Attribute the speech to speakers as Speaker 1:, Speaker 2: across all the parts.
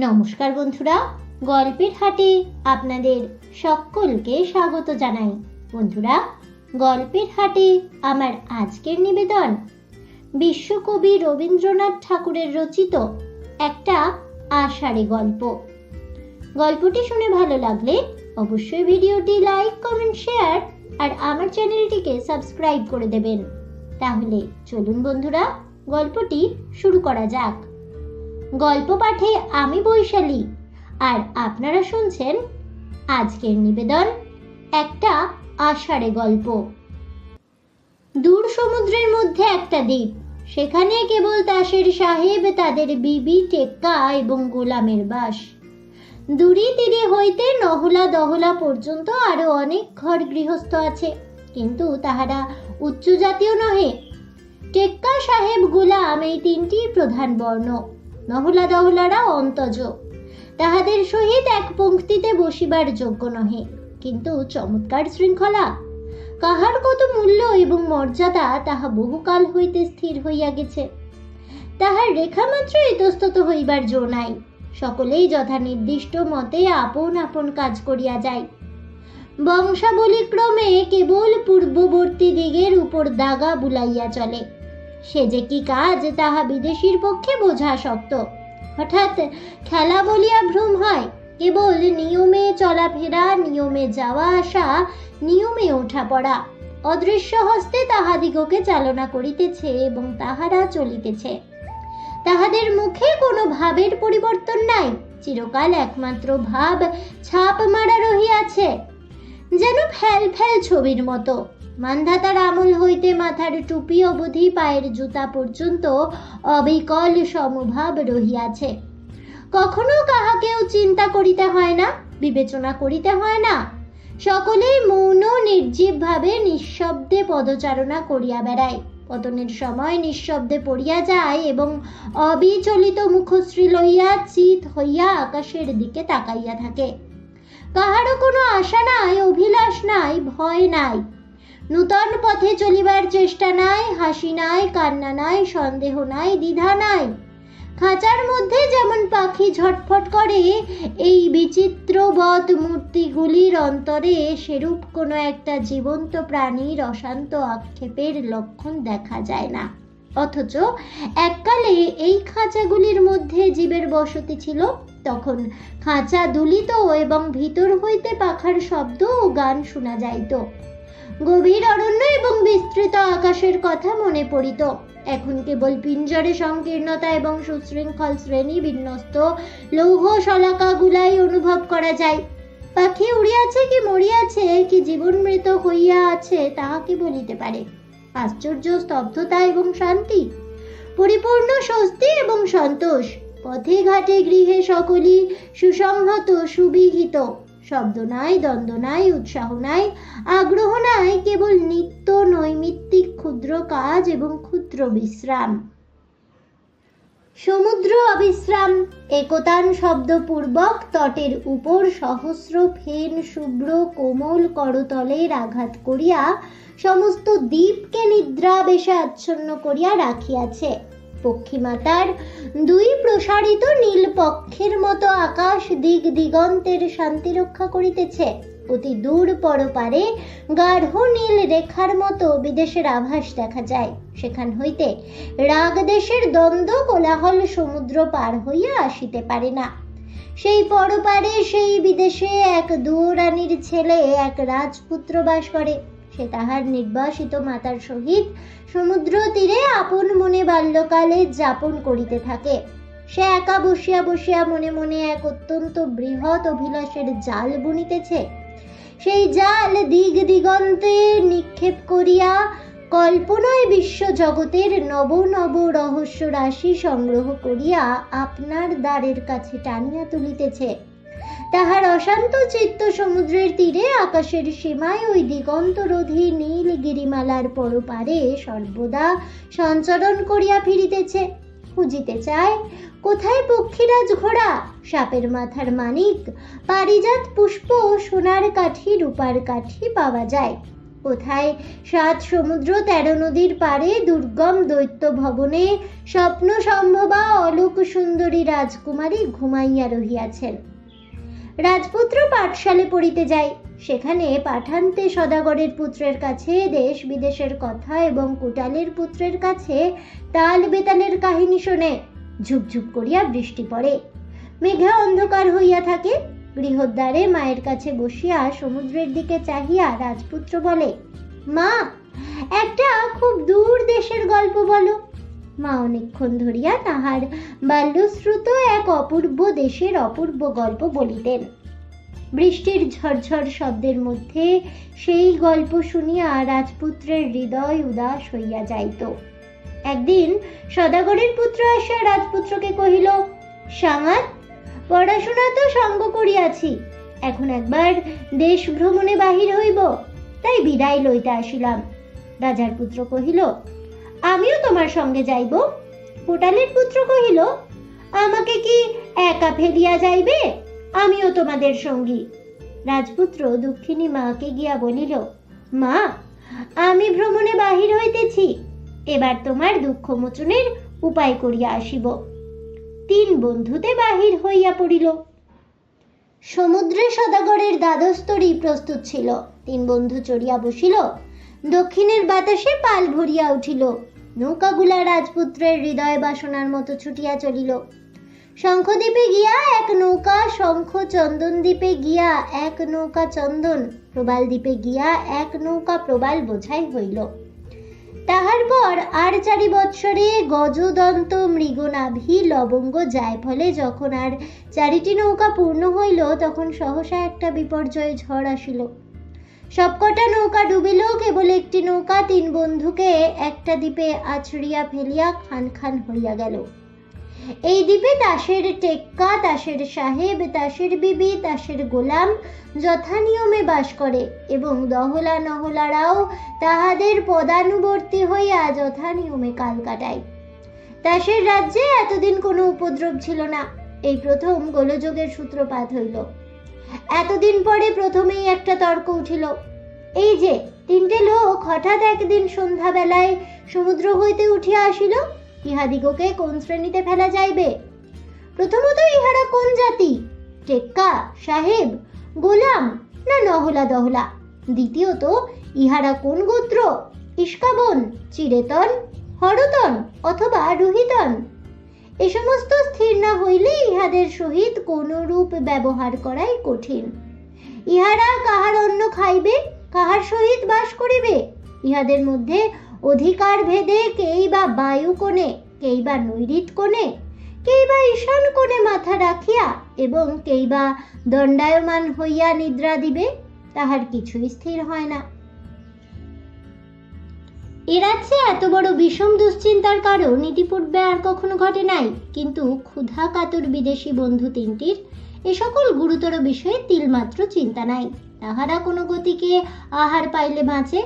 Speaker 1: নমস্কার বন্ধুরা, গল্পের হাটে আপনাদের সকলকে স্বাগত জানাই। বন্ধুরা, গল্পের হাটে আমার আজকের নিবেদন। বিশ্বকবি রবীন্দ্রনাথ ঠাকুরের রচিত একটা আষাঢ়ে গল্প। গল্পটি শুনে ভালো লাগলে অবশ্যই ভিডিওটি লাইক, কমেন্ট, শেয়ার আর আমার চ্যানেলটিকে সাবস্ক্রাইব করে দেবেন। তাহলে চলুন বন্ধুরা, গল্পটি শুরু করা যাক। গল্প পাঠে আমি বৈশালী। আর আপনারা শুনছেন আজকের নিবেদন একটা আষাঢ়ে গল্প। দূর সমুদ্রের মধ্যে একটা দ্বীপ। সেখানে কেবল তাসের সাহেব, তাদের বিবি টেক্কা এবং গোলামের বাস। দূরে তীরে হইতে নহলা দহলা পর্যন্ত আরও অনেক ঘর গৃহস্থ আছে, কিন্তু তাহারা উচ্চ জাতীয় নহে। টেক্কা সাহেব, গোলাম এই তিনটি প্রধান বর্ণ। নহলা দহলারা অন্তজ। তাহাদের সহিত এক পঙ্ক্তিতে বসিবার যোগ্য নহে, কিন্তু চমৎকার শৃঙ্খলা। কাহার কত মূল্য এবং মর্যাদা তাহা বহুকাল হইতে স্থির হইয়া গেছে। তাহার রেখা মাত্র ইতস্তত হইবার জো নাই। সকলেই যথা নির্দিষ্ট মতে আপন আপন কাজ করিয়া যায়। বংশাবলী ক্রমে কেবল পূর্ববর্তী দিগের উপর দাগা বুলাইয়া চলে। সে যে কি কাজ, তাহা বিদেশির পক্ষে বোঝা শক্ত। হঠাৎ খেলা বলিয়া ভ্রম হয়। কেবল নিয়মে চলাফেরা নিয়মে যাওয়া আসা, নিয়মে ওঠা পড়া। অদৃশ্য হস্তে তাহাদিগকে চালনা করিতেছে এবং তাহারা চলিতেছে। তাহাদের মুখে কোনো ভাবের পরিবর্তন নাই। চিরকাল একমাত্র ভাব ছাপ মারা রহিয়াছে। যেন ফেল ফেল ছবির মতো। মান্ধাতার আমল হইতে মাথার টুপি অবধি পায়ের জুতা পর্যন্ত অবিকল সমভাব রহিয়াছে। কখনো কাহাকেও চিন্তা করিতে হয় না, বিবেচনা করিতে হয় না। সকলেই মৌন নির্জীবভাবে নিঃশব্দে পদচারণা করিয়া বেড়ায়। পতনের সময় নিঃশব্দে পড়িয়া যায় এবং অবিচলিত মুখশ্রী লইয়া চিত হইয়া আকাশের দিকে তাকাইয়া থাকে। কাহারও কোনো আশা নাই, অভিলাষ নাই, ভয় নাই। নূতন পথে চলিবার চেষ্টা নাই, হাসি নাই, কান্না নাই, সন্দেহ নাই, দ্বিধা নাই। খাঁচার মধ্যে যেমন পাখি ঝটফট করে, এই বিচিত্রবৎ মূর্তিগুলির অন্তরে সেরূপ কোনো একটা জীবন্ত প্রাণীর অশান্ত আক্ষেপের লক্ষণ দেখা যায় না। অথচ এককালে এই খাঁচাগুলির মধ্যে জীবের বসতি ছিল, তখন খাঁচা দুলিত এবং ভিতর হইতে পাখার শব্দ ও গান শোনা যাইত। গভীর অরণ্য এবং বিস্তৃত আকাশের কথা মনে পড়িত। এখন কেবল পিঞ্জরে সংকীর্ণতা এবং সুশৃঙ্খল শ্রেণি বিন্যস্ত লৌহ শলাকাগুলাই অনুভব করা যায়। পাখি উড়িয়াছে কি মরিয়াছে, কি জীবন মৃত হইয়া আছে তাহা কি বলিতে পারে? আশ্চর্য স্তব্ধতা এবং শান্তি? পরিপূর্ণ স্বস্তি এবং সন্তোষ? পথে ঘাটে গৃহে সকলই সুসংহত, সুবিহিত। শব্দ নাই, দ্বন্দ্ব নাই, উৎসাহ নাই, আগ্রহ নাই, কেবল নিত্য নৈমিত্তিক ক্ষুদ্র কাজ এবং ক্ষুদ্র বিশ্রাম। সমুদ্র অবিশ্রাম, একতান শব্দপূর্বক, তটের উপর সহস্র ফেন, শুভ্র কোমল করতলের আঘাত করিয়া সমস্ত দ্বীপকে নিদ্রাবেশে আচ্ছন্ন করিয়া রাখিয়াছে। পক্ষীমাতার দুই প্রসারিত নীল পক্ষের মতো আকাশ দিক দিগন্তের শান্তি রক্ষা করিতেছে। অতি দূর পরপারে গাঢ় নীল রেখার মতো বিদেশের আভাস দেখা যায়। সেখান হইতে রাগ দেশের দ্বন্দ্ব কোলাহল সমুদ্র পার হইয়া আসিতে পারে না। সেই পরপারে সেই বিদেশে এক দুরানির ছেলে এক রাজপুত্র বাস করে। সে তাহার নির্বাসিত মাতার সহিত সমুদ্র তীরে আপন মনে বাল্যকালে যাপন করিতে থাকে। সে একা বসিয়া বসিয়া মনে মনে এক অত্যন্ত বৃহৎ অভিলাষের জাল বুনিতেছে। সেই জাল দিগ দিগন্তে নিক্ষেপ করিয়া কল্পনায় বিশ্ব জগতের নব নব রহস্য রাশি সংগ্রহ করিয়া আপনার দ্বারের কাছে টানিয়া তুলিতেছে। তাহার অশান্ত চিত্ত সমুদ্রের তীরে আকাশের সীমায় ওই দিগন্তরোধী নীল গিরিমালার পরপারে সর্বদা সঞ্চরণ করিয়া ফিরিতেছে। খুঁজিতে চায়, কোথায় পক্ষীরাজ ঘোড়া? সাপের মাথার মানিক, পারিজাত পুষ্প, সোনার কাঠি, রূপার কাঠি পাওয়া যায়। কোথায় সাত সমুদ্র তেরো নদীর পারে দুর্গম দৈত্য ভবনে স্বপ্ন সম্ভবা অলোক সুন্দরী রাজকুমারী ঘুমাইয়া রহিয়াছেন। রাজপুত্র পাঠশালে পড়িতে যায়। সেখানে পাঠান্তে সদাগরের পুত্রের কাছে, দেশ বিদেশের কথা এবং কুটালের পুত্রের কাছে তাল বেতালের কাহিনী শোনে। ঝুপঝুপ করিয়া বৃষ্টি পড়ে। মেঘা অন্ধকার হইয়া থাকে। গৃহদ্বারে মায়ের কাছে বসিয়া সমুদ্রের দিকে চাহিয়া রাজপুত্র বলে, মা, একটা খুব দূর দেশের গল্প বলো। মা অনেকক্ষণ ধরিয়া তাহার বাল্যশ্রুত এক অপূর্ব দেশের অপূর্ব গল্প বলিতেন। বৃষ্টির ঝরঝর শব্দের মধ্যে সেই গল্প শুনিয়া রাজপুত্রের হৃদয় উদাস হইয়া যাইত। একদিন সদাগরের পুত্র আসিয়া রাজপুত্রকে কহিল সাঙাত পড়াশোনা তো সঙ্গ করিয়াছি, এখন একবার দেশ ভ্রমণে বাহির হইব, তাই বিদায় লইতে আসিলাম। রাজার পুত্র কহিল আমিও তোমার সঙ্গে যাইব। কোটালের পুত্র কহিল, আমাকে কি একা ফেলিয়া যাইবে? আমিও তোমাদের সঙ্গী। রাজপুত্র দুঃখিনী মাকে গিয়া বলিল, মা, আমি ভ্রমণে বাহির হইতেছি। এবার তোমার দুঃখ মোচনের উপায় করিয়া আসিব। তিন বন্ধুতে বাহির হইয়া পড়িল। সমুদ্রে সদাগরের দ্বাদস্তরী প্রস্তুত ছিল। তিন বন্ধু চড়িয়া বসিল। দক্ষিণের বাতাসে পাল ভরিয়া উঠিল। নৌকাগুলা রাজপুত্রের হৃদয় বাসনার মতো ছুটিয়া চলিল। শঙ্খদ্বীপে গিয়া এক নৌকা, শঙ্খ চন্দন দ্বীপে গিয়া এক নৌকা চন্দন প্রবাল দ্বীপে গিয়া এক নৌকা প্রবাল বোঝাই হইল। তাহার পর আর চারি বৎসরে গজদন্ত মৃগনাভি লবঙ্গ যায়। ফলে যখন আর চারিটি নৌকা পূর্ণ হইল, তখন সহসা একটা বিপর্যয় ঝড় আসিল। সবকটা নৌকা ডুবিল, কেবল একটি নৌকা, তিন বন্ধুকে একটা দ্বীপে আছড়িয়া ফেলিয়া খান খান হইয়া গেল। এই দ্বীপে তাসের টেক্কা তাসের সাহেব তাসের বিবি তাসের গোলাম যথানিয়মে বাস করে এবং দহলা নহলারাও তাহাদের পদানুবর্তী হইয়া যথানিয়মে কাল কাটায়। তাসের রাজ্যে এতদিন কোনো উপদ্রব ছিল না। এই প্রথম গোলযোগের সূত্রপাত হইল। এতদিন পরে প্রথমেই একটা তর্ক উঠিল। এই যে, তিনটে লোক হঠাৎ একদিন সন্ধ্যাবেলায় সমুদ্র হইতে উঠিয়া আসিল, ইহাদিগকে কোন শ্রেণীতে ফেলা যাইবে? প্রথমত ইহারা কোন জাতি? টেক্কা, সাহেব, গোলাম না নহলা দহলা? দ্বিতীয়ত, ইহারা কোন গোত্র? ইস্কাবন চিরেতন হরতন অথবা রুহিতন? এ সমস্ত স্থির না হইলে ইহাদের সহিত কোন রূপ ব্যবহার করাই কঠিন। ইহারা কাহার অন্ন খাইবে, কাহার সহিত বাস করিবে? ইহাদের মধ্যে অধিকার ভেদে কেই বা বায়ু কোণে, কেই বা নৈরিত কোণে, কেই বা ঈশান কোণে মাথা রাখিয়া এবং কেই বা দণ্ডায়মান হইয়া নিদ্রা দিবে, তাহার কিছুই স্থির হয় না। এ রাজ্যে এত বড় বিষম দুশ্চিন্তার কারণ ইতিপূর্বে আর কখনো ঘটে নাই। কিন্তু ক্ষুধা, কাতর বিদেশি বন্ধু তিনটির এ সকল গুরুতর বিষয়ে তিলমাত্র চিন্তা নাই। তাহারা কোনো গতিকে আহার পাইলে বাঁচে।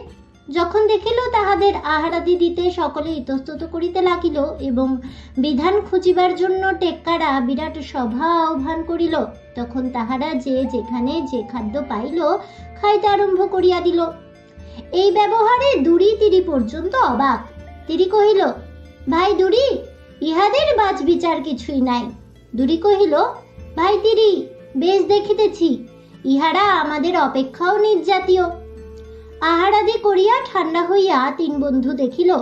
Speaker 1: যখন দেখিল তাহাদের আহারাদি দিতে সকলে ইতস্তত করিতে লাগিল এবং বিধান খুঁজিবার জন্য টেক্কারা বিরাট সভা আহ্বান করিল, তখন তাহারা যে যেখানে যে খাদ্য পাইল, খাইতে আরম্ভ করিয়া দিল। এই ব্যবহারে দুরি তিরি পর্যন্ত অবাক। তিরি কহিল, ভাই দুরি, ইহাদের বাজ বিচার কিছুই নাই। দুরি কহিল, ভাই তিরি, বেশ দেখিতেছি, ইহারা আমাদের অপেক্ষাও নির্জাতীয় আহারাদি করিয়া ঠান্ডা হইয়া তিন বন্ধু দেখিল,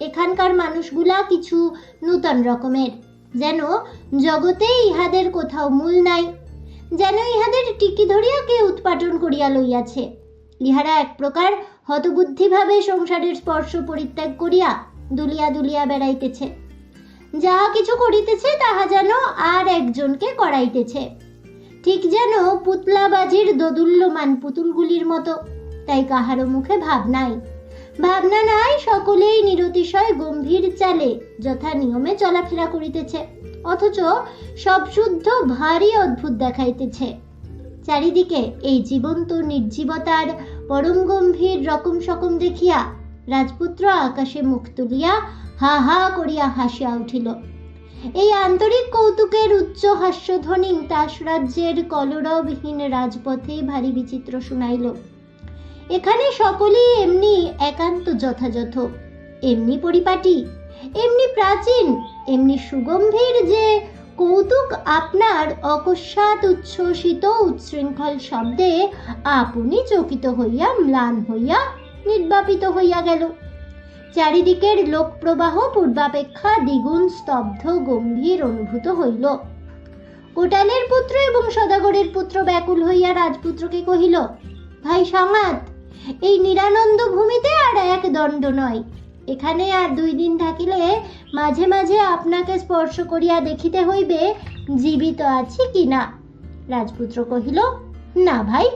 Speaker 1: এখানকার মানুষগুলা কিছু নূতন রকমের। যেন জগতে ইহাদের কোথাও মূল নাই। যেন ইহাদের টিকি ধরিয়া কে উৎপাটন করিয়া লইয়াছে। ইহারা এক প্রকার হতবুদ্ধিভাবে সংসারের স্পর্শ পরিত্যাগ করিয়া দুলিয়া দুলিয়া বেড়াইতেছে। যাহা কিছু করিতেছে, তাহা যেন আর একজনকে করাইতেছে। ঠিক যেন পুতলাবাজির দোদুল্যমান পুতুলগুলির মতো, তাই কাহারও মুখে ভাব নাই ভাবনা নাই, সকলেই নিরতিশয় গম্ভীর চালে যথা নিয়মে চলাফেরা করিতেছে, অথচ সব শুদ্ধ, ভারী অদ্ভুত দেখাইতেছে। চারিদিকে এই জীবন্ত নির্জীবতার পরম গম্ভীর রকম সকম দেখিয়া রাজপুত্র আকাশে মুখ তুলিয়া হা হা করিয়া হাসিয়া উঠিল। এই আন্তরিক কৌতুকের উচ্চ হাস্যধ্বনি রাজ্যের কলরবহীন রাজপথে ভারী বিচিত্র শুনাইল। এখানে সকলেই এমনি একান্ত যথাযথ। এমনি পরিপাটি, এমনি প্রাচীন, এমনি সুগম্ভীর যে কৌতুক আপনার অকস্মাৎ উচ্ছ্বসিত উচ্ছৃঙ্খল শব্দে আপনি চকিত হইয়া ম্লান হইয়া নির্বাপিত হইয়া গেল। চারিদিকের লোকপ্রবাহ পূর্বাপেক্ষা দ্বিগুণ স্তব্ধ, গম্ভীর অনুভূত হইল। কোটালের পুত্র এবং সদাগরের পুত্র ব্যাকুল হইয়া রাজপুত্রকে কহিল, ভাই সমাত এই নিরানন্দ ভূমিতে আর এক দণ্ড নয়। এখানে আর দুই দিন থাকিলে মাঝে মাঝে আপনাকে স্পর্শ করিয়া দেখিতে হইবে, জীবিত আছি কি না। রাজপুত্র কহিল, না ভাই,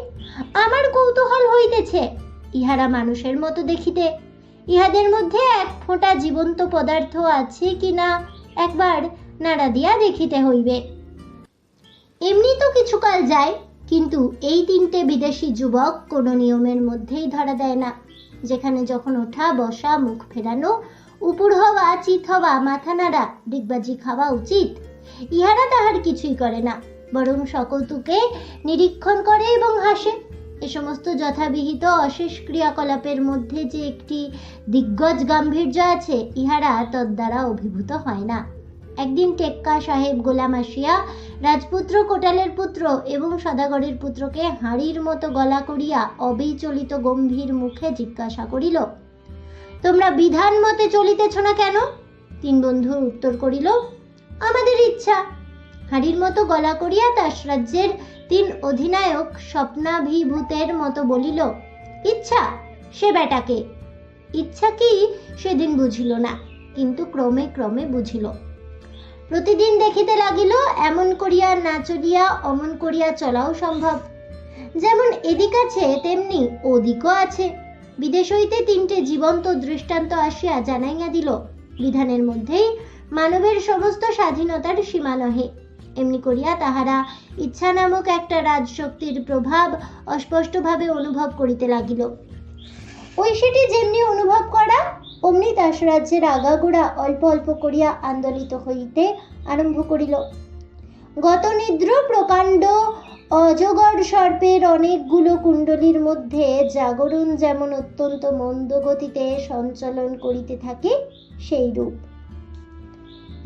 Speaker 1: আমার কৌতূহল হইতেছে। ইহারা মানুষের মতো দেখিতে, ইহাদের মধ্যে এক ফোঁটা জীবন্ত পদার্থ আছে কি না, একবার নাড়া দিয়া দেখিতে হইবে। এমনি তো কিছুকাল যায়, কিন্তু এই তিনটে বিদেশি যুবক কোনো নিয়মের মধ্যেই ধরা দেয় না। যেখানে যখন ওঠা, বসা, মুখ ফেরানো, উপর হওয়া, চিত হওয়া, মাথা নাড়া, ডিগবাজি খাওয়া উচিত, ইহারা তাহার কিছুই করে না। বরং সকৌতুকে নিরীক্ষণ করে এবং হাসে। এ সমস্ত যথাবিহিত অশেষ ক্রিয়াকলাপের মধ্যে যে একটি দিগ্গজ গাম্ভীর্য আছে, ইহারা তদ্বারা অভিভূত হয় না। একদিন টেক্কা সাহেব গোলাম আসিয়া রাজপুত্র কোটালের পুত্র এবং সদাগরের পুত্রকে হাঁড়ির মতো গলা করিয়া অবিচলিত গম্ভীর মুখে জিজ্ঞাসা করিল, তোমরা বিধান মতে চলিতেছ না কেন? তিন বন্ধুর উত্তর করিল, আমাদের ইচ্ছা। হাঁড়ির মতো গলা করিয়া দাস রাজ্যের তিন অধিনায়ক স্বপ্নাভিভূতের মতো বলিল, ইচ্ছা, সে বেটাকে ইচ্ছা কি সেদিন বুঝিল না, কিন্তু ক্রমে ক্রমে বুঝিল। প্রতিদিন দেখিতে লাগিল, এমন করিয়া না চলিয়া, অমন করিয়া চলাও সম্ভব। যেমন এদিক আছে, তেমনি ওদিকও আছে। বিদেশ হইতে তিনটে জীবন্ত দৃষ্টান্ত আসিয়া জানাইয়া দিল, বিধানের মধ্যেই মানবের সমস্ত স্বাধীনতার সীমা নহে। এমনি করিয়া তাহারা ইচ্ছা নামক একটা রাজশক্তির প্রভাব অস্পষ্টভাবে অনুভব করিতে লাগিল। ওই সেটি যেমনি অনুভব করা অমনি দাস রাজ্যের আগাগোড়া অল্প অল্প করিয়া আন্দোলিত হইতে আরম্ভ করিল। গত নিদ্র প্রকাণ্ড অজগর সর্পের অনেকগুলো কুণ্ডলীর মধ্যে জাগরণ যেমন অত্যন্ত মন্দ গতিতে সঞ্চালন করিতে থাকে সেই রূপ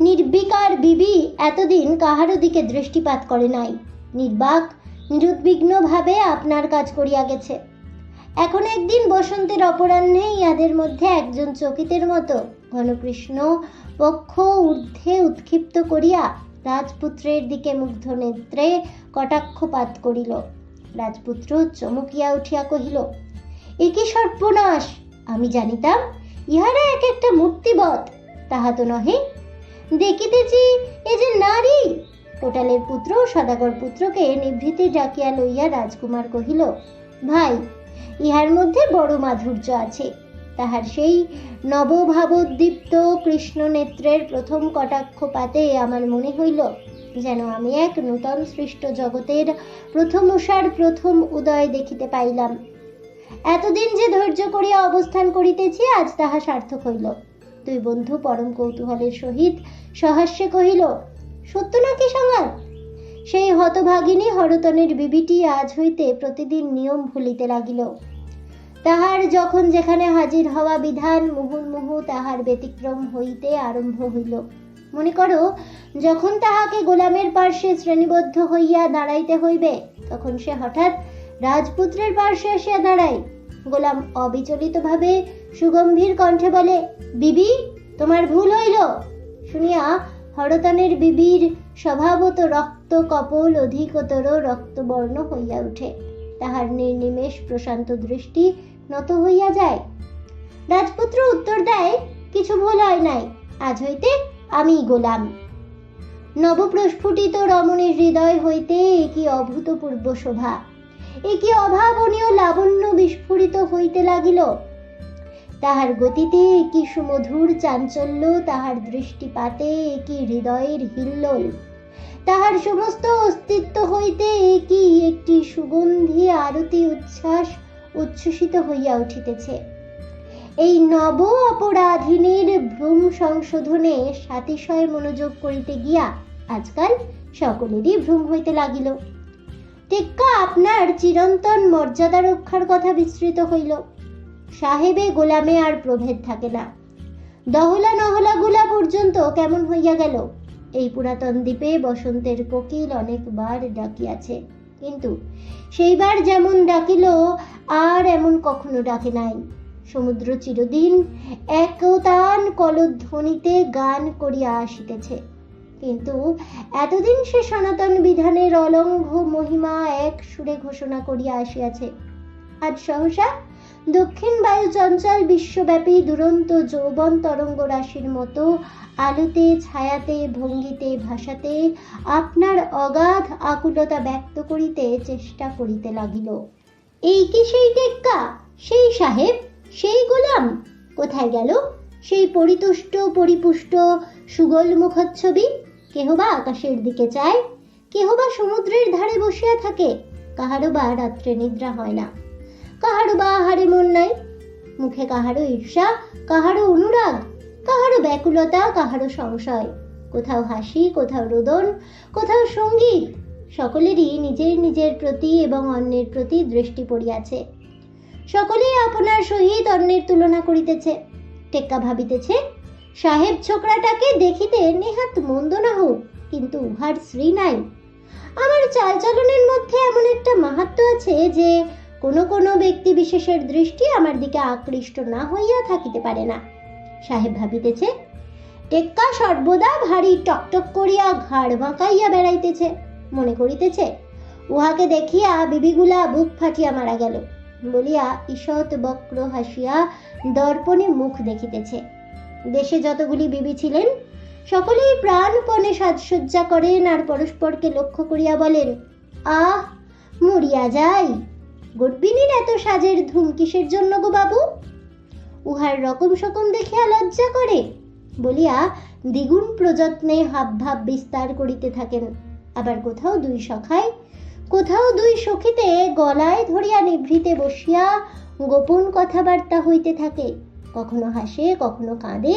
Speaker 1: নির্বিকার বিবি এতদিন কাহারও দিকে দৃষ্টিপাত করে নাই। নির্বাক, নিরুদ্বিগ্নভাবে আপনার কাজ করিয়া গেছে। এখন একদিন বসন্তের অপরাহ্নে ইহাদের মধ্যে একজন চকিতের মতো ঘনকৃষ্ণ পক্ষ ঊর্ধ্বে উৎক্ষিপ্ত করিয়া রাজপুত্রের দিকে মুগ্ধ নেত্রে কটাক্ষপাত করিল। রাজপুত্র চমকিয়া উঠিয়া কহিল, এ কি সর্বনাশ? আমি জানিতাম ইহারা এক একটা মূর্তিবৎ, তাহা তো নহে। দেখিতেছি এ যে নারী! কোটালের পুত্র সদাগর পুত্রকে নিভৃতে ডাকিয়া লইয়া রাজকুমার কহিল, ভাই ইহার মধ্যে বড় মাধুর্য আছে। তাহার সেই নবভাবোদ্দীপ্ত কৃষ্ণ নেত্রের প্রথম কটাক্ষপাতে আমার মনে হইল, যেন আমি এক নূতন সৃষ্ট জগতের প্রথম উষার প্রথম উদয় দেখিতে পাইলাম। এতদিন যে ধৈর্য করিয়া অবস্থান করিতেছি, আজ তাহা সার্থক হইল। দুই বন্ধু পরম কৌতূহলের সহিত সহাস্যে কহিল, সত্য নাকি সংবাদ সেই হতভাগিনী হরতনের বিবিটি আজ হইতে প্রতিদিন নিয়ম ভুলিতে লাগিল। তাহার যখন যেখানে হাজির হওয়া বিধান মুহুর্মুহু তাহার ব্যতিক্রম হইতে আরম্ভ হইল। মনে করো, যখন তাহাকে গোলামের পার্শ্বে শ্রেণীবদ্ধ হইয়া দাঁড়াইতে হইবে, তখন সে হঠাৎ রাজপুত্রের পার্শ্বে আসিয়া দাঁড়ায়। গোলাম অবিচলিতভাবে সুগম্ভীর কণ্ঠে বলে, বিবি, তোমার ভুল হইল। শুনিয়া হরতনের বিবির স্বভাবত রক্ত কপল অধিকতর রক্তবর্ণ হইয়া উঠে। তাহার নির্নিমেষ প্রশান্ত দৃষ্টি নত হইয়া যায়। রাজপুত্র উত্তর দেয়, কিছু ভুল হয় নাই, আজ হইতে আমি গোলাম। নবপ্রস্ফুটিত রমণীর হৃদয় হইতে একই অভূতপূর্ব শোভা। একই অভাবনীয় লাবণ্য বিস্ফোরিত হইতে লাগিল। তাহার গতিতে কি সুমধুর চাঞ্চল্য, তাহার দৃষ্টিপাতে কি হৃদয়ের হিল্লোল। তাহার সমস্ত অস্তিত্ব হইতে কি একটি সুগন্ধি আরতি উচ্ছ্বাস উচ্ছ্বসিত হইয়া উঠিতেছে। এই নব অপরাধিনীর ভ্রম সংশোধনে সাতিশয় মনোযোগ করিতে গিয়া আজকাল সকলেরই ভ্রম হইতে লাগিল। টেক্কা আপনার চিরন্তন মর্যাদা রক্ষার কথা বিস্তৃত হইল। সাহেবে গোলামে আর প্রভেদ থাকে না। দহলা নহলা গুলা পর্যন্ত কেমন হইয়া গেল? এই পুরাতন দ্বীপে বসন্তের কোকিল অনেকবার ডাকিয়াছে। কিন্তু সেইবার যেমন ডাকিল, আর এমন কখনো ডাকে নাই। সমুদ্র চিরদিন একতান কলধ্বনিতে গান করিয়া আসিতেছে। কিন্তু এতদিন সে সনাতন বিধানের অলঙ্ঘ মহিমা এক সুরে ঘোষণা করিয়া আসিয়াছে। আজ সহসা দক্ষিণ বায়ু চঞ্চল বিশ্বব্যাপী দুরন্ত যৌবন তরঙ্গ রাশির মতো আলোতে, ছায়াতে, ভঙ্গিতে, ভাষাতে আপনার অগাধ আকুলতা ব্যক্ত করিতে চেষ্টা করিতে লাগিল। এই কি সেই টেক্কা? সেই সাহেব? সেই গোলাম? কোথায় গেল? সেই পরিতুষ্ট, পরিপুষ্ট, সুগল মুখচ্ছবি? কেহ বা আকাশের দিকে চায়? কেহ বা সমুদ্রের ধারে বসিয়া থাকে? কাহারও বা রাত্রে নিদ্রা হয় না। কাহারও বা আহারে মন নাই। মুখে কাহারো ঈর্ষা কাহারও অনুরাগ, কাহারো ব্যাকুলতা, কাহারো সংশয়। কোথাও হাসি, কোথাও রোদন, কোথাও সংগীত, সকলেরই নিজের নিজের প্রতি এবং অন্যের প্রতি দৃষ্টি পড়িয়াছে। সকলেই আপনার সহিত অন্যের তুলনা করিতেছে, টেক্কা ভাবিতেছে, সাহেব ছোকরাটাকে দেখিতে নেহাত মন্দ না হোক, কিন্তু উহার শ্রী নাই। আমার চালচলনের মধ্যে এমন একটা মাহাত্ম আছে যে কোনো কোনো ব্যক্তি বিশেষের দৃষ্টি আমার দিকে আকৃষ্ট না হইয়া থাকিতে পারে না। সাহেব ভাবিতেছে, টেক্কা সর্বদা ভারী টকটক করিয়া ঘাড় বাঁকাইয়া বেড়াইতেছে। মনে করিতেছে, উহাকে দেখিয়া বিবিগুলা বুক ফাটিয়া মারা গেল। বলিয়া ঈষৎ বক্র হাসিয়া দর্পণে মুখ দেখিতেছে। দেশে যতগুলি বিবি ছিলেন, সকলেই প্রাণপণে সাজসজ্জা করেন আর পরস্পরকে লক্ষ্য করিয়া বলেন, আহ, মরিয়া যাই। গর্বিনীর এত সাজের ধুম কিসের জন্য গো বাবু? উহার রকম সকম দেখিয়া লজ্জা করে, বলিয়া দ্বিগুণ প্রযত্নে হাবভাব বিস্তার করিতে থাকেন। আবার কোথাও দুই সখায়, কোথাও দুই সখীতে গলায় ধরিয়া নিভৃতে বসিয়া গোপন কথাবার্তা হইতে থাকে। কখনো হাসে, কখনো কাঁদে,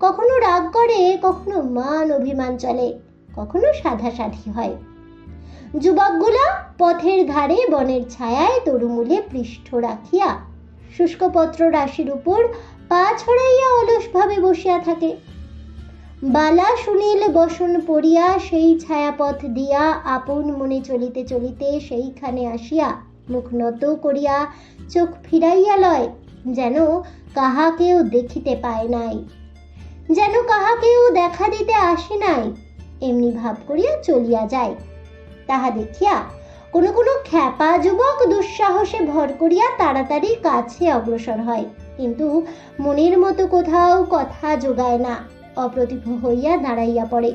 Speaker 1: কখনো রাগ করে, কখনো মান অভিমান চলে, কখনো সাধা সাধি হয়। যুবকগুলা পথের ধারে বনের ছায়ায় তরুমূলে পৃষ্ঠ রাখিয়া শুষ্কপত্র রাশির উপর পা ছড়াইয়া অলসভাবে বসিয়া থাকে। বালা সুনীল বসন পড়িয়া সেই ছায়াপথ দিয়া আপন মনে চলিতে চলিতে সেইখানে আসিয়া মুখ নত করিয়া চোখ ফিরাইয়া লয়, যেন কাহাকেও দেখিতে পায় নাই। যেন কাহাকেও দেখা দিতে আসে নাই, এমনি ভাব করিয়া চলিয়া যায়। তাহা দেখিয়া কোনো কোনো খ্যাপা যুবক দুঃসাহসে ভর করিয়া তাড়াতাড়ি কাছে অগ্রসর হয়। কিন্তু মনের মতো কোথাও কথা যোগায় না, অপ্রতিভ হইয়া দাঁড়াইয়া পড়ে।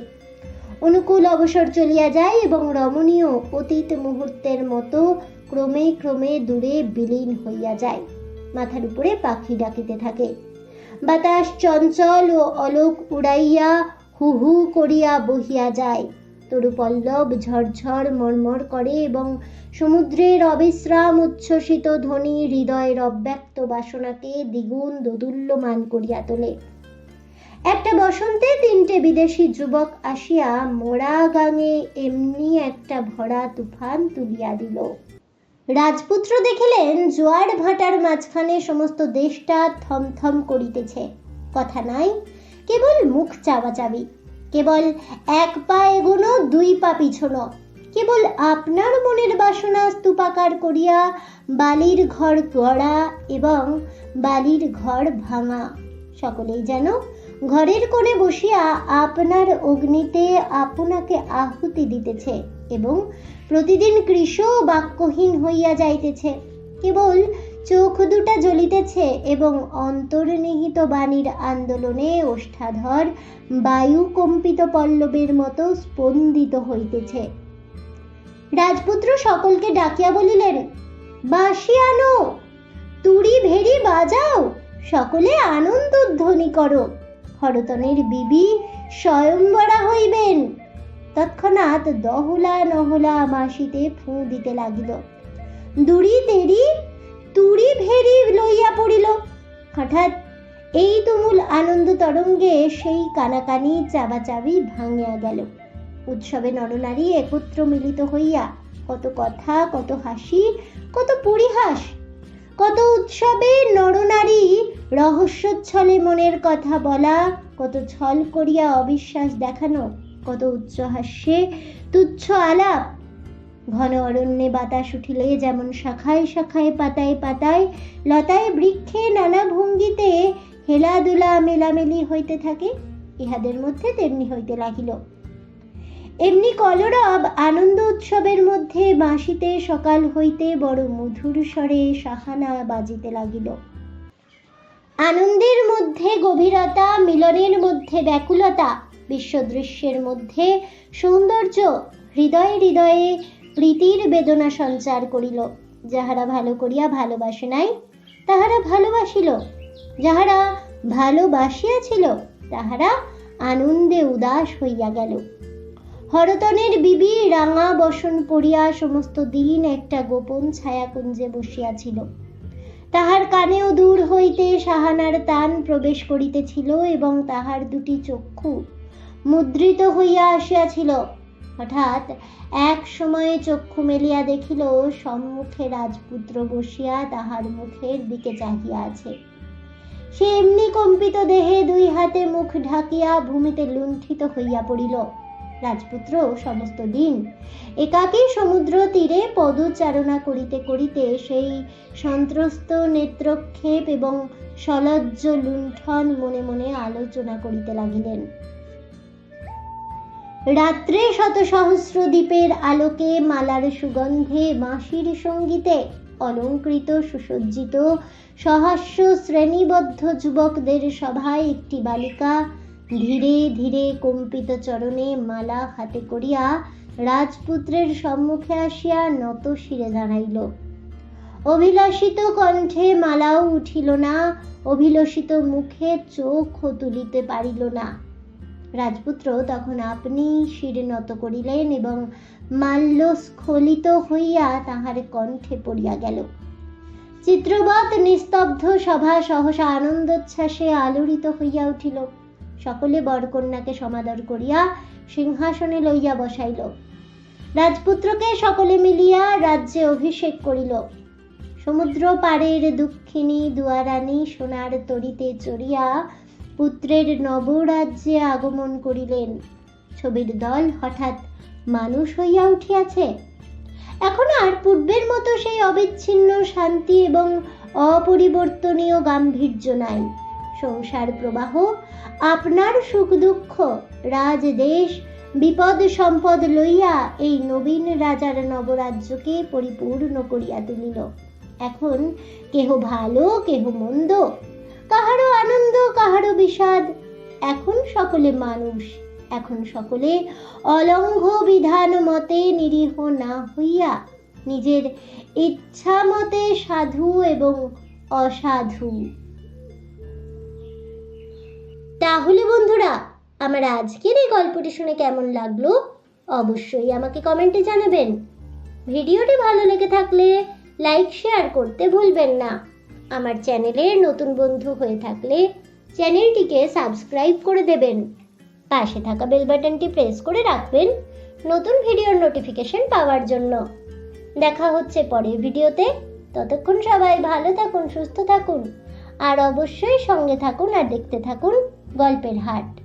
Speaker 1: অনুকূল অবসর চলিয়া যায় এবং রমণীয় অতীত মুহূর্তের মতো ক্রমে ক্রমে দূরে বিলীন হইয়া যায়। মাথার উপরে পাখি ডাকিতে থাকে। বাতাস চঞ্চল ও অলোক উড়াইয়া হু হু করিয়া বহিয়া যায়। তরুপল্লব ঝরঝর মর্মর করে এবং সমুদ্রের অবিশ্রাম উচ্ছ্বসিত ধ্বনি হৃদয়ের অব্যক্ত বাসনাকে দ্বিগুণ দোদুল্যমান করিয়া তোলে। একটা বসন্তে তিনটে বিদেশি যুবক আসিয়া মোড়া গাঙে এমনি একটা ভরা তুফান তুলিয়া দিল। রাজপুত্র দেখিলেন, জোয়ার ভাটার মাঝখানে সমস্ত দেশটা থমথম করিতেছে। কথা নাই, কেবল মুখ চাওয়াচাবি কেবল এক পা এগোনো দুই পা পিছনো। কেবল আপনার মনের বাসনা স্তূপাকার করিয়া বালির ঘর গড়া এবং বালির ঘর ভাঙা। সকলেই যেন ঘরের কোণে বসিয়া আপনার অগ্নিতে আপনাকে আহুতি দিতেছে এবং প্রতিদিন কৃষ বাক্যহীন হইয়া যাইতেছে। কেবল চোখ দুটা জ্বলিতেছে এবং অন্তর্নিহিত বাণীর আন্দোলনে ওষ্ঠাধর বায়ু কম্পিত পল্লবের মতো স্পন্দিত হইতেছে। রাজপুত্র সকলকে ডাকিয়া বলিলেন, বাঁশি আনো, তুড়ি ভেরি বাজাও, সকলে আনন্দ ধ্বনি করো। হরতনের বিবি স্বয়ংবরা হইবেন। তৎক্ষণাৎ দহলা নহলা মাসিতে ফুঁ দিতে লাগিল। দুড়ি তেরি তুড়ি ভেরি লইয়া পড়িল। হঠাৎ এই তুমুল আনন্দ তরঙ্গে সেই কানাকানি চাবাচাবি ভাঙিয়া গেল। উৎসবে নরনারী একত্র মিলিত হইয়া কত কথা, কত হাসি, কত পরিহাস, কত উৎসবে নরনারী রহস্যচ্ছলে মনের কথা বলা, কত ছল করিয়া অবিশ্বাস দেখানো, কত উচ্চ হাস্যে তুচ্ছ আলাপ ঘন অরণ্যে বাতাস উঠিলে যেমন শাখায় শাখায়, পাতায় পাতায়, লতায় বৃক্ষে নানা ভঙ্গিতে হেলাদুলা মেলামেলি হইতে থাকে, ইহাদের মধ্যে তেমনি হইতে লাগিল। এমনি কলরব আনন্দ উৎসবের মধ্যে বাঁশিতে সকাল হইতে বড় মধুর স্বরে সাহানা বাজিতে লাগিল। আনন্দের মধ্যে গভীরতা, মিলনের মধ্যে ব্যাকুলতা, বিশ্বদৃশ্যের মধ্যে সৌন্দর্য, হৃদয়ে হৃদয়ে প্রীতির বেদনা সঞ্চার করিল। যাহারা ভালো করিয়া ভালোবাসে নাই, তাহারা ভালোবাসিল। যাহারা ভালোবাসিয়াছিল তাহারা আনন্দে উদাস হইয়া গেল। হরতনের বিবি রাঙা বসন পড়িয়া সমস্ত দিন একটা গোপন ছায়াকুঞ্জে বসিয়াছিল। তাহার কানেও দূর হইতে সাহানার তান প্রবেশ করিতেছিল এবং তাহার দুটি চক্ষু মুদ্রিত হইয়া আসিয়াছিল। হঠাৎ এক সময়ে চক্ষু মেলিয়া দেখিল, সম্মুখে রাজপুত্র বসিয়া তাহার মুখের দিকে চাহিয়া আছে। সে এমনি কম্পিত দেহে দুই হাতে মুখ ঢাকিয়া ভূমিতে লুণ্ঠিত হইয়া পড়িল। রাজপুত্র, সমস্ত দিন একাকী সমুদ্র তীরে পদচারণা করিতে করিতে সেই সন্ত্রস্ত নেত্রক্ষেপ এবং সলজ্জ লুণ্ঠন মনে মনে আলোচনা করিতে লাগিলেন। রাত্রে শত সহস্র দ্বীপের আলোকে মালার সুগন্ধে মাসির সঙ্গীতে অলঙ্কৃত সুসজ্জিত সহাস্য শ্রেণীবদ্ধ যুবকদের সভায় একটি বালিকা ধীরে ধীরে কম্পিত চরণে মালা হাতে করিয়া রাজপুত্রের সম্মুখে আসিয়া নত শিরে দাঁড়াইল। অভিলাষিত কণ্ঠে মালাও উঠিল না, অভিলষিত মুখে চোখ তুলিতে পারিল না। রাজপুত্র তখন আপনি শিরে নত করিলেন এবং মাল্য স্খলিত হইয়া তাহার কণ্ঠে পড়িয়া গেল। চিত্রবৎ নিস্তব্ধ সভা সহসা আনন্দোচ্ছ্বাসে আলোড়িত হইয়া উঠিল। সকলে বরকন্যাকে সমাদর করিয়া সিংহাসনে লইয়া বসাইল। রাজপুত্রকে সকলে মিলিয়া রাজ্যে অভিষেক করিল। সমুদ্র পাড়ের দুঃখিনী দুয়ারানি সোনার তরিতে চড়িয়া পুত্রের নবরাজ্যে আগমন করিলেন। ছবির দল হঠাৎ মানুষ হইয়া উঠিয়াছে। এখন আর পূর্বের মতো সেই অবিচ্ছিন্ন শান্তি এবং অপরিবর্তনীয় গাম্ভীর্য নাই। সংসার প্রবাহ, আপনার সুখ দুঃখ, রাজ দেশ, বিপদ সম্পদ লইয়া এই নবীন রাজার নবরাজ্যকে পরিপূর্ণ করিয়া তুলিল। এখন কেহ ভালো, কেহ মন্দ কাহারও আনন্দ কাহারও বিষাদ। এখন সকলে মানুষ, এখন সকলে অলঙ্ঘ বিধান মতে নিরীহ না হইয়া নিজের ইচ্ছা মতে সাধু এবং অসাধু। তাহলে বন্ধুরা, আমার আজকের এই গল্পটি শুনে কেমন লাগল? অবশ্যই আমাকে কমেন্টে জানাবেন। ভিডিওটি ভালো লেগে থাকলে লাইক, শেয়ার করতে ভুলবেন না। আমার চ্যানেলের নতুন বন্ধু হয়ে থাকলে চ্যানেলটিকে সাবস্ক্রাইব করে দেবেন। পাশে থাকা বেল বাটনটি প্রেস করে রাখবেন নতুন ভিডিওর নোটিফিকেশন পাওয়ার জন্য। দেখা হচ্ছে পরের ভিডিওতে। ততক্ষণ সবাই ভালো থাকুন, সুস্থ থাকুন, আর অবশ্যই সঙ্গে থাকুন আর দেখতে থাকুন গল্পের হাট।